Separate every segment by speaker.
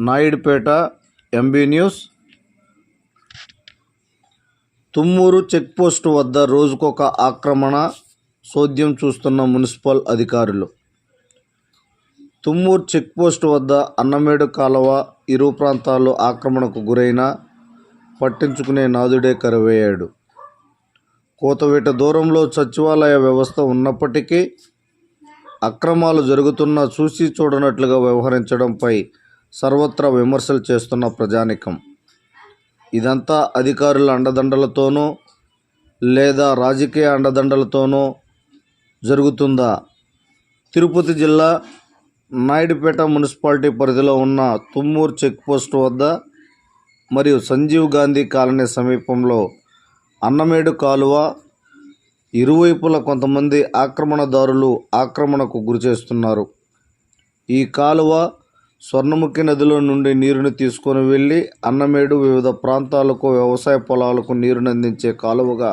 Speaker 1: Naidupeta MB news Tummuru checkpost వద్ద రోజుకొక ఆక్రమణ సోద్యం చూస్తున్న మున్సిపల్ అధికారులు. తుమ్మూరు చెక్పోస్టు వద్ద అన్నమేడు కాలువ ఇరు ప్రాంతాల్లో ఆక్రమణకు గురైన పట్టించుకునే నాదుడే కరువయ్యాడు. కోతవేట దూరంలో సచివాలయ వ్యవస్థ ఉన్నప్పటికీ అక్రమాలు జరుగుతున్నా చూసి చూడనట్లుగా వ్యవహరించడంపై సర్వత్రా విమర్శలు చేస్తున్న ప్రజానికం. ఇదంతా అధికారుల అండదండలతోనో లేదా రాజకీయ అండదండలతోనో జరుగుతుందా? తిరుపతి జిల్లా నాయుడుపేట మున్సిపాలిటీ పరిధిలో ఉన్న తుమ్మూరు చెక్పోస్ట్ వద్ద మరియు సంజీవ్ గాంధీ కాలనీ సమీపంలో అన్నమేడు కాలువ ఇరువైపుల కొంతమంది ఆక్రమణదారులు ఆక్రమణకు గురిచేస్తున్నారు. ఈ కాలువ స్వర్ణముఖి నదిలో నుండి నీరుని తీసుకొని వెళ్ళి అన్నమేడు వివిధ ప్రాంతాలకు వ్యవసాయ పొలాలకు నీరుని అందించే కాలువగా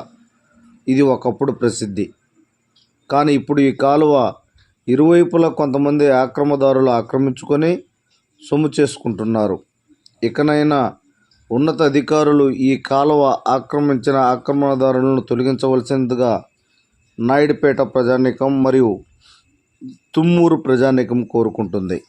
Speaker 1: ఇది ఒకప్పుడు ప్రసిద్ధి. కానీ ఇప్పుడు ఈ కాలువ ఇరువైపులా కొంతమంది ఆక్రమదారులు ఆక్రమించుకొని సొమ్ము చేసుకుంటున్నారు. ఇకనైనా ఉన్నత అధికారులు ఈ కాలువ ఆక్రమించిన ఆక్రమణదారులను తొలగించవలసిందిగా నాయుడుపేట ప్రజానీకం మరియు తుమ్మూరు ప్రజానీకం కోరుకుంటుంది.